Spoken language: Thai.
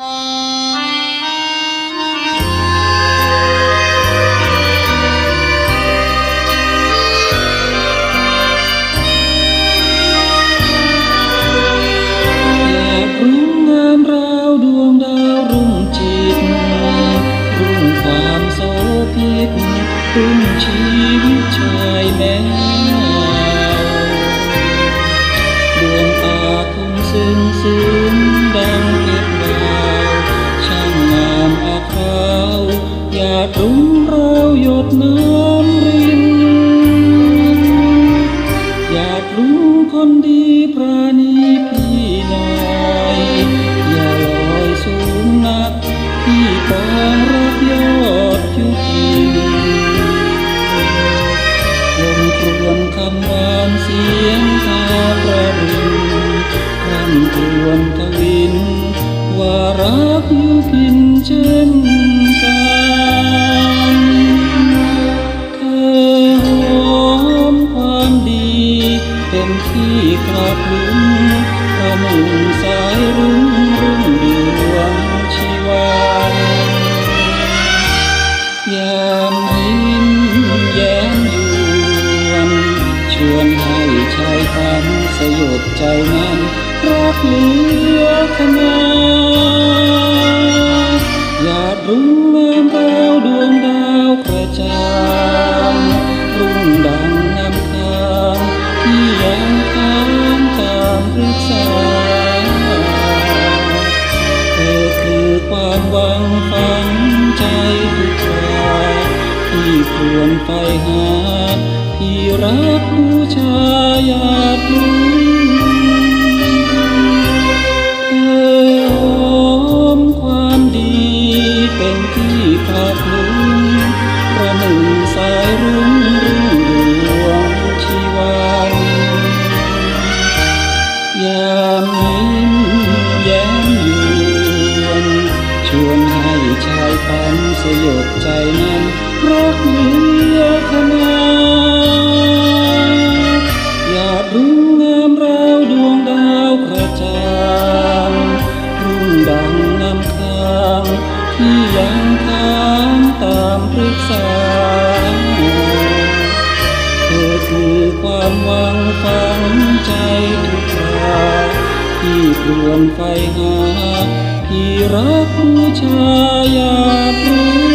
อยากรู้งามราวดวงดาวรุ่งจิตรุ่งความโสภิตรุ่งชีวิตชายแม้ดวงตาคงซึ้งซึ้งดัง อยากรู้ราวหยดน้ำริน อยากรู้คนดีปราณีพี่น่อยอย่าลอยสูงนักพี่ปองรักยอดยุพินลมครวนคำหวานเสียงทาประรินคำครวญทวินว่ารักยุพินเช่น เต็มที่กราบลุมประหนึ่งสายรุ้งรุ่งเรืองชีวันยามยิ้มแย้มยวนชวนให้ชายฝันสยดใจนั้นรักเหลือขนาอยากรู้งามแววดวงดาวกระจาง ความหวังฝังใจทุกคราที่ควรไปหา ที่รักบูชาอยากรู้เธอหอมความดีเป็นที่ ยดใจนั้นรักเหลือขนาดอยากรู้งามราวดวงดาวกระจ่างรุ่งดังน้ำค้างที่ยังค้างตามพฤกษาเธอคือความหวังฝังใจทุกคราที่ครวนไฟหา ที่รักบูชาอยากรู้